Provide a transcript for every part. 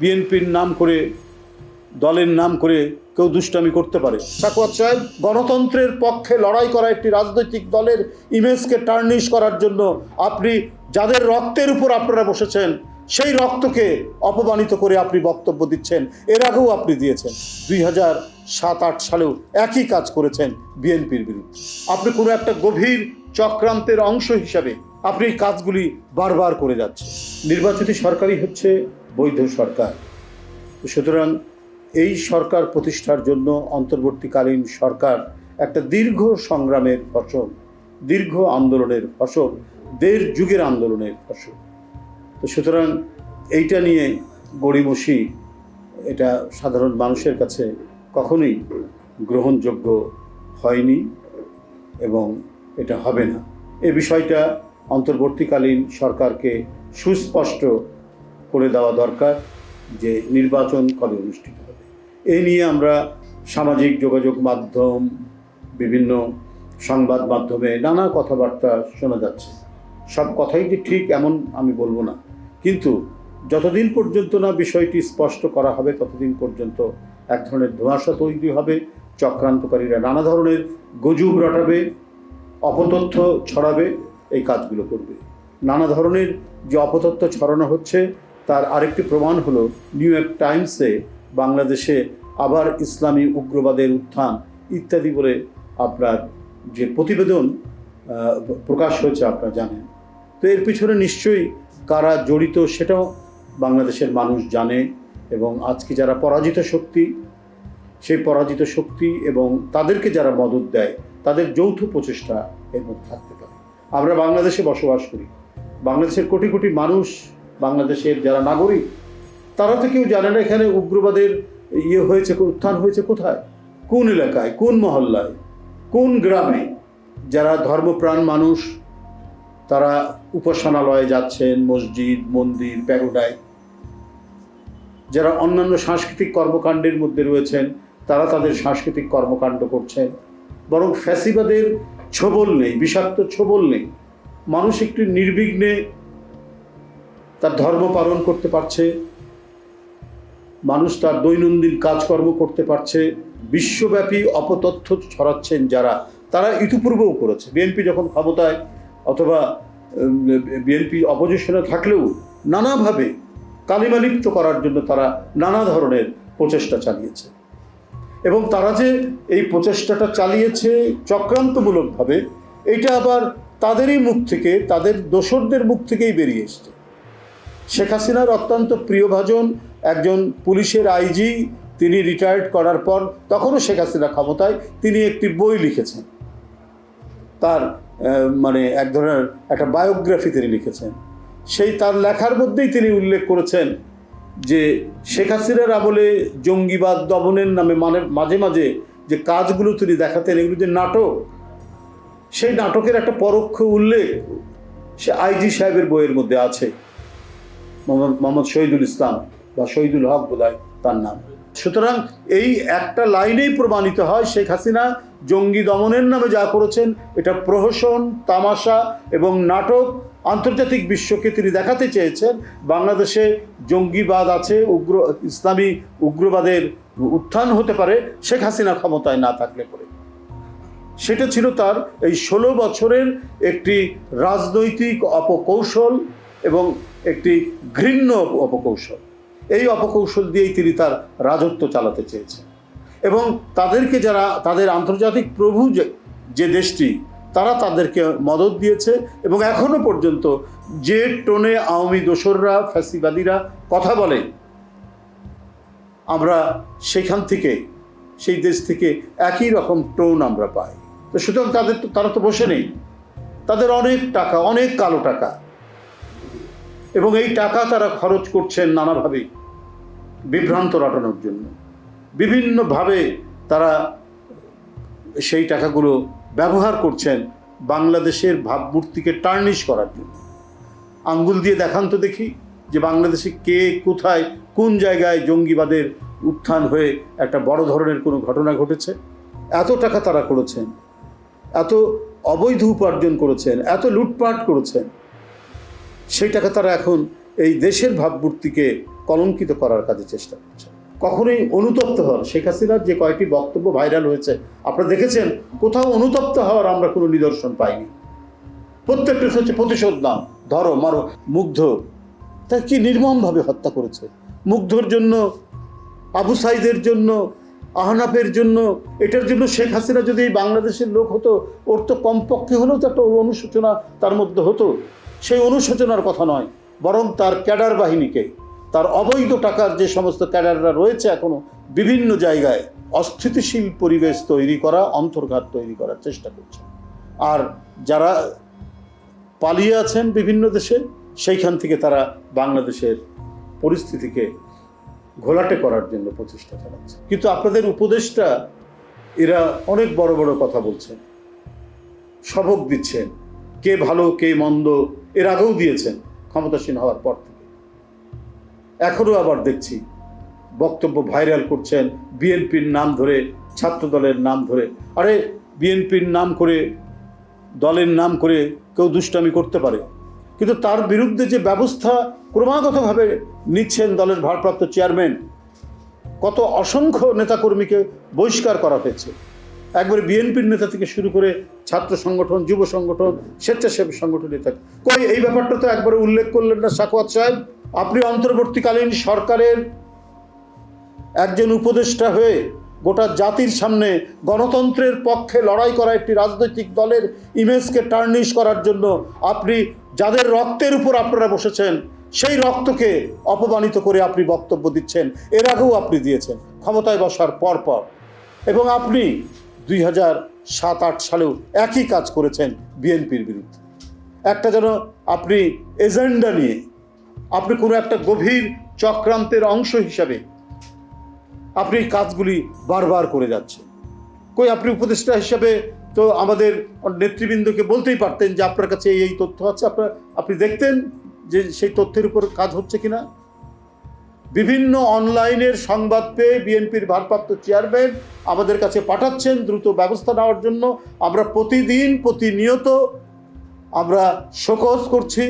বিএনপির নাম করে, দলের নাম করে কেউ দুষ্টামি করতে পারে। সাকুয়াত সাহেব, গণতন্ত্রের পক্ষে লড়াই করা একটি রাজনৈতিক দলের ইমেজকে টার্নিশ করার জন্য আপনি যাদের রক্তের উপর আপনারা বসেছেন, সেই রক্তকে অপমানিত করে আপনি বক্তব্য দিচ্ছেন। এর আগেও আপনি দিয়েছেন। দুই হাজার সাত আট সালেও একই কাজ করেছেন বিএনপির বিরুদ্ধে। আপনি কোনো একটা গভীর চক্রান্তের অংশ হিসাবে আপনি এই কাজগুলি বারবার করে যাচ্ছেন। নির্বাচিত সরকারই হচ্ছে বৈধ সরকার। সুতরাং এই সরকার প্রতিষ্ঠার জন্য অন্তর্বর্তীকালীন সরকার একটা দীর্ঘ সংগ্রামের ফসল, দীর্ঘ আন্দোলনের ফসল, দেড় যুগের আন্দোলনের ফসল। তো সুতরাং এইটা নিয়ে গড়িমসি, এটা সাধারণ মানুষের কাছে কখনোই গ্রহণযোগ্য হয়নি এবং এটা হবে না। এ বিষয়টা অন্তর্বর্তীকালীন সরকারকে সুস্পষ্ট করে দেওয়া দরকার যে নির্বাচন কবে অনুষ্ঠিত হবে। এই নিয়ে আমরা সামাজিক যোগাযোগ মাধ্যম, বিভিন্ন সংবাদ মাধ্যমে নানা কথাবার্তা শোনা যাচ্ছে। সব কথাই যে ঠিক এমন আমি বলব না। কিন্তু যতদিন পর্যন্ত না বিষয়টি স্পষ্ট করা হবে, ততদিন পর্যন্ত এক ধরনের ধোঁয়াশা তৈরি হবে, চক্রান্তকারীরা নানা ধরনের গজুব রটাবে, অপতথ্য ছড়াবে এই কাজগুলো করবে। নানা ধরনের যে অপতথ্য ছড়ানো হচ্ছে, তার আরেকটি প্রমাণ হলো নিউ ইয়র্ক টাইমসে বাংলাদেশে আবার ইসলামী উগ্রবাদের উত্থান ইত্যাদি বলে আপনার যে প্রতিবেদন প্রকাশ হয়েছে আপনারা জানেন। তো এর পিছনে নিশ্চয়ই কারা জড়িত সেটাও বাংলাদেশের মানুষ জানে এবং আজকে যারা পরাজিত শক্তি, সেই পরাজিত শক্তি এবং তাদেরকে যারা মদত দেয়, তাদের যৌথ প্রচেষ্টা এর মধ্যে থাকতে পারে। আমরা বাংলাদেশে বসবাস করি। বাংলাদেশের কোটি কোটি মানুষ, বাংলাদেশের যারা নাগরিক, তারা তো কেউ জানে না এখানে উগ্রবাদের ইয়ে হয়েছে, উত্থান হয়েছে কোথায়? কোন এলাকায়? কোন মহল্লায়? কোন গ্রামে? যারা ধর্মপ্রাণ মানুষ, তারা উপাসনালয়ে যাচ্ছেন, মসজিদ, মন্দির প্যারোডায় যারা অন্যান্য সাংস্কৃতিক কর্মকাণ্ডের মধ্যে রয়েছেন, তারা তাদের সাংস্কৃতিক কর্মকাণ্ড করছেন। বরং ফ্যাসিবাদের ছোবল নেই, বিষাক্ত ছোবল নেই। মানুষ একটু নির্বিঘ্নে তার ধর্ম পালন করতে পারছে। মানুষ তার দৈনন্দিন কাজকর্ম করতে পারছে। বিশ্বব্যাপী অপতথ্য ছড়াচ্ছেন যারা। তারা ইতিপূর্বেও করেছে। বিএনপি যখন ক্ষমতায় অথবা বিএনপি অপোজিশনে থাকলেও নানাভাবে কালিমালিপ্ত করার জন্য তারা নানা ধরনের প্রচেষ্টা চালিয়েছে। এবং তারা যে এই প্রচেষ্টাটা চালিয়েছে চক্রান্তমূলকভাবে এটা আবার তাদেরই মুখ থেকে, তাদের দোসরদের মুখ থেকেই বেরিয়ে এসছে। শেখ হাসিনার অত্যন্ত প্রিয়ভাজন একজন পুলিশের আইজি, তিনি রিটায়ার্ড করার পর তখনও শেখ হাসিনা ক্ষমতায় তিনি একটি বই লিখেছেন। তার মানে এক ধরনের একটা বায়োগ্রাফি তিনি লিখেছেন। সেই তার লেখার মধ্যেই তিনি উল্লেখ করেছেন যে শেখ হাসিনার আমলে জঙ্গিবাদ দমনের নামে মানে মাঝে মাঝে যে কাজগুলো তিনি দেখাতেন, এগুলো যে নাটক, সেই নাটকের একটা পরোক্ষ উল্লেখ সে আইজি সাহেবের বইয়ের মধ্যে আছে। মোহাম্মদ শহীদুল ইসলাম বা শহীদুল হক বোধহয় তার নাম। সুতরাং এই একটা লাইনেই প্রমাণিত হয় শেখ হাসিনা জঙ্গি দমনের নামে যা করেছেন, এটা প্রহসন, তামাশা এবং নাটক আন্তর্জাতিক বিশ্বকে তিনি দেখাতে চেয়েছেন। বাংলাদেশে জঙ্গিবাদ আছে, উগ্র, ইসলামী উগ্রবাদের উত্থান হতে পারে, শেখ হাসিনা ক্ষমতায় না থাকলে পরে। সেটা ছিল তার এই ষোলো বছরের একটি রাজনৈতিক অপকৌশল এবং একটি ঘৃণ্য অপকৌশল। এই অপকৌশল দিয়েই তিনি তার রাজত্ব চালাতে চেয়েছেন। এবং তাদেরকে যারা, তাদের আন্তর্জাতিক প্রভু যে যে দেশটি তারা তাদেরকে মদত দিয়েছে এবং এখনও পর্যন্ত যে টোনে আওয়ামী দোসররা, ফ্যাসিবাদীরা কথা বলে, আমরা সেখান থেকে, সেই দেশ থেকে একই রকম টোন আমরা পাই। তো সুতরাং তাদের তো, তারা তো বসে নেই। তাদের অনেক টাকা, অনেক কালো টাকা। এবং এই টাকা তারা খরচ করছেন নানাভাবে বিভ্রান্ত রটানোর জন্য। বিভিন্নভাবে তারা সেই টাকাগুলো ব্যবহার করছেন বাংলাদেশের ভাবমূর্তিকে টার্নিশ করার জন্য। আঙ্গুল দিয়ে দেখান তো দেখি যে বাংলাদেশে কে কোথায় কোন জায়গায় জঙ্গিবাদের উত্থান হয়ে একটা বড় ধরনের কোনো ঘটনা ঘটেছে। এত টাকা তারা করেছেন, এত অবৈধ উপার্জন করেছেন, এত লুটপাট করেছেন। সেই টাকা তারা এখন এই দেশের ভাবমূর্তিকে কলঙ্কিত করার কাজে চেষ্টা করছেন। কখনোই অনুতপ্ত হওয়ার শেখ হাসিনার যে কয়েকটি বক্তব্য ভাইরাল হয়েছে, আপনারা দেখেছেন, কোথাও অনুতপ্ত হওয়ার আমরা কোনো নিদর্শন পাইনি। প্রত্যেকটা হচ্ছে প্রতিশোধ নাম, ধরো, মারো, মুগ্ধ। তা কি নির্মমভাবে হত্যা করেছে? মুগ্ধর জন্য, আবু সাইদের জন্য, আহনাফের জন্য, এটার জন্য শেখ হাসিনা যদি এই বাংলাদেশের লোক হতো, ওর তো কমপক্ষে হলেও তো একটা অনুশোচনা তার মধ্যে হতো। সেই অনুশোচনার কথা নয়, বরং তার ক্যাডার বাহিনীকে। তার অবৈধ টাকার যে সমস্ত ক্যাডাররা রয়েছে এখনও বিভিন্ন জায়গায় অস্থিতিশীল পরিবেশ তৈরি করা, অন্তর্ঘাত তৈরি করার চেষ্টা করছে। আর যারা পালিয়ে আছেন বিভিন্ন দেশে, সেইখান থেকে তারা বাংলাদেশের পরিস্থিতিকে ঘোলাটে করার জন্য প্রচেষ্টা চালাচ্ছে। কিন্তু আপনাদের উপদেশটা, এরা অনেক বড় বড় কথা বলছেন। সবক দিচ্ছেন। কে ভালো, কে মন্দ, এর আগেও দিয়েছেন, ক্ষমতাসীন হওয়ার পর থেকে। এখনও আবার দেখছি বক্তব্য ভাইরাল করছেন বিএনপির নাম ধরে ছাত্র দলের নাম ধরে। আরে, বিএনপির নাম করে, দলের নাম করে কেউ দুষ্টামি করতে পারে। কিন্তু তার বিরুদ্ধে যে ব্যবস্থা ক্রমাগতভাবে নিচ্ছেন দলের ভারপ্রাপ্ত চেয়ারম্যান, কত অসংখ্য নেতাকর্মীকে বহিষ্কার করা হয়েছে। একবারে বিএনপির নেতা থেকে শুরু করে ছাত্র সংগঠন, যুব সংগঠন, স্বেচ্ছাসেবী সংগঠন নেতা কই, এই ব্যাপারটা তো একবারে উল্লেখ করলেন না সাকওয়াত সাহেব? আপনি অন্তর্বর্তীকালীন সরকারের একজন উপদেষ্টা হয়ে গোটা জাতির সামনে গণতন্ত্রের পক্ষে লড়াই করা একটি রাজনৈতিক দলের ইমেজকে টার্নিশ করার জন্য আপনি যাদের রক্তের উপর আপনারা বসেছেন, সেই রক্তকে অপমানিত করে আপনি বক্তব্য দিচ্ছেন। এর আগেও আপনি দিয়েছেন, ক্ষমতায় বসার পর পর। এবং আপনি দুই হাজার সাত আট সালেও একই কাজ করেছেন বিএনপির বিরুদ্ধে। একটা যেন আপনি এজেন্ডা নিয়ে আপনি কোনো একটা গভীর চক্রান্তের অংশ হিসাবে আপনি এই কাজগুলি বারবার করে যাচ্ছেন। কই আপনি উপদেষ্টা হিসাবে তো আমাদের নেতৃবৃন্দকে বলতেই পারতেন যে আপনার কাছে এই এই তথ্য আছে, আপনার আপনি দেখতেন যে সেই তথ্যের উপর কাজ হচ্ছে কিনা? বিভিন্ন অনলাইনের সংবাদ পেয়ে বিএনপির ভারপ্রাপ্ত চেয়ারম্যান আমাদের কাছে পাঠাচ্ছেন দ্রুত ব্যবস্থা নেওয়ার জন্য। আমরা প্রতিদিন প্রতিনিয়ত আমরা শোকজ করছি।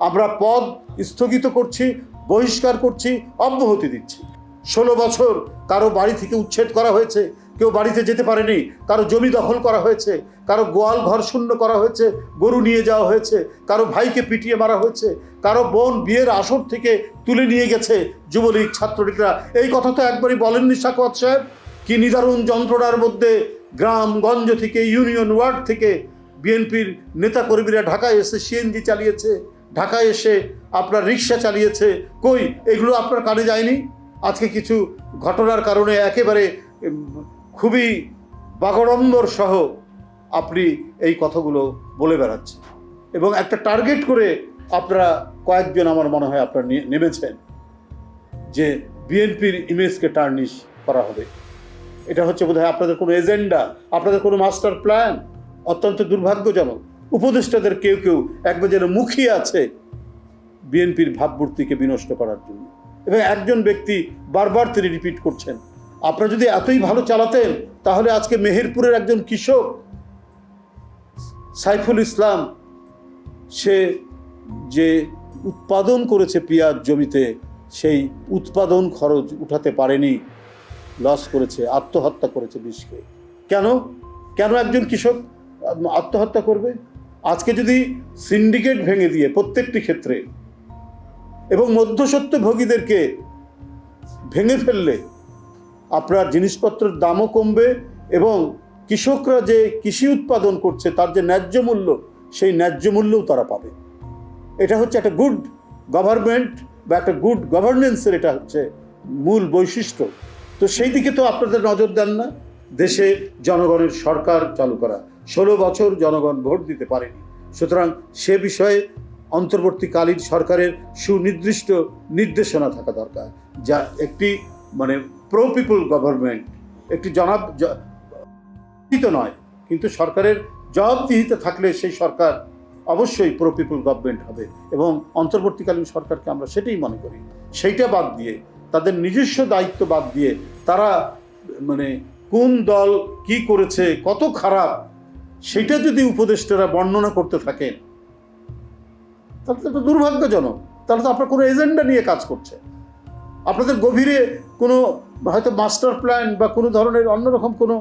আমরা পদ স্থগিত করছি, বহিষ্কার করছি, অব্যাহতি দিচ্ছি। ষোলো বছর কারও বাড়ি থেকে উচ্ছেদ করা হয়েছে, কেউ বাড়িতে যেতে পারেনি, কারও জমি দখল করা হয়েছে, কারও গোয়াল ঘর শূন্য করা হয়েছে, গরু নিয়ে যাওয়া হয়েছে, কারও ভাইকে পিটিয়ে মারা হয়েছে, কারও বোন বিয়ের আসর থেকে তুলে নিয়ে গেছে, যুবলীগ ছাত্রলীগরা। এই কথা তো একবারই বলেননি সাকওয়াত সাহেব। কি নিদারুণ যন্ত্রণার মধ্যে গ্রামগঞ্জ থেকে, ইউনিয়ন ওয়ার্ড থেকে বিএনপির নেতাকর্মীরা ঢাকায় এসে সিএনজি চালিয়েছে ঢাকায় এসে আপনার রিক্সা চালিয়েছে। কই, এগুলো আপনার কানে যায়নি? আজকে কিছু ঘটনার কারণে একেবারে খুবই বাগড়ম্বর সহ আপনি এই কথাগুলো বলে বেড়াচ্ছেন। এবং একটা টার্গেট করে আপনারা কয়েকজন আমার মনে হয় আপনারা নেমেছেন যে বিএনপির ইমেজকে টার্নিশ করা হবে। এটা হচ্ছে বোধহয় আপনাদের কোনো এজেন্ডা, আপনাদের কোনো মাস্টার প্ল্যান? অত্যন্ত দুর্ভাগ্যজনক। উপদেষ্টাদের কেউ কেউ একবার যেন মুখিয়ে আছে বিএনপির ভাবমূর্তিকে বিনষ্ট করার জন্য। এবং একজন ব্যক্তি বারবার তিনি রিপিট করছেন, আপনারা যদি এতই ভালো চালাতেন, তাহলে আজকে মেহেরপুরের একজন কৃষক, সাইফুল ইসলাম, সে যে উৎপাদন করেছে পেঁয়াজ জমিতে, সেই উৎপাদন খরচ উঠাতে পারেনি, লস করেছে, আত্মহত্যা করেছে বিষকে কেন? কেন একজন কৃষক আত্মহত্যা করবে? আজকে যদি সিন্ডিকেট ভেঙে দিয়ে প্রত্যেকটি ক্ষেত্রে এবং মধ্যসত্ত্বভোগীদেরকে ভেঙে ফেললে আপনার জিনিসপত্রের দামও কমবে এবং কৃষকরা যে কৃষি উৎপাদন করছে, তার যে ন্যায্য মূল্য, সেই ন্যায্য মূল্যও তারা পাবে। এটা হচ্ছে একটা গুড গভর্নমেন্ট বা একটা গুড গভর্নেন্সের এটা হচ্ছে মূল বৈশিষ্ট্য। তো সেই দিকে তো আপনাদের নজর দেন না। দেশে জনগণের সরকার চালু করা। ষোলো বছর জনগণ ভোট দিতে পারেনি। সুতরাং সে বিষয়ে অন্তর্বর্তীকালীন সরকারের সুনির্দিষ্ট নির্দেশনা থাকা দরকার, যা একটি মানে প্রো পিপল গভর্নমেন্ট একটি জনাব নয়, কিন্তু সরকারের জবাবদিহিতে থাকলে সেই সরকার অবশ্যই প্রো পিপল গভর্নমেন্ট হবে এবং অন্তর্বর্তীকালীন সরকারকে আমরা সেটাই মনে করি। সেইটা বাদ দিয়ে, তাদের নিজস্ব দায়িত্ব বাদ দিয়ে তারা মানে কোন দল কি করেছে, কত খারাপ সেটা যদি উপদেষ্টারা বর্ণনা করতে থাকেন, তাহলে তো দুর্ভাগ্যজনক। তাহলে তো আপনার কোনো এজেন্ডা নিয়ে কাজ করছে। আপনাদের গভীরে কোনো হয়তো মাস্টার প্ল্যান বা কোনো ধরনের অন্যরকম কোনো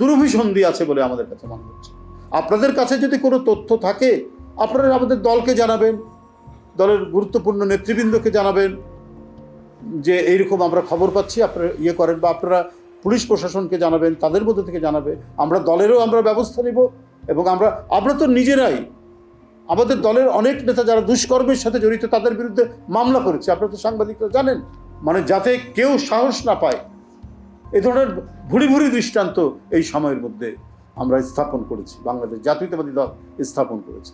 দুরভিসন্ধি আছে বলে আমাদের কাছে মনে হচ্ছে। আপনাদের কাছে যদি কোনো তথ্য থাকে, আপনারা আমাদের দলকে জানাবেন, দলের গুরুত্বপূর্ণ নেতৃবৃন্দকে জানাবেন, যে এইরকম আমরা খবর পাচ্ছি, আপনারা ইয়ে করেন বা আপনারা পুলিশ প্রশাসনকে জানাবেন, তাদের মধ্যে থেকে জানাবে। আমরা দলেরও আমরা ব্যবস্থা নিব এবং আমরা আমরা তো নিজেরাই, আমাদের দলের অনেক নেতা যারা দুষ্কর্মের সাথে জড়িত, তাদের বিরুদ্ধে মামলা করেছে। আপনারা তো সাংবাদিকরা জানেন। মানে যাতে কেউ সাহস না পায়, এ ধরনের ভুড়ি ভুড়ি দৃষ্টান্ত এই সময়ের মধ্যে আমরা স্থাপন করেছি। বাংলাদেশ জাতীয়তাবাদী দল স্থাপন করেছে।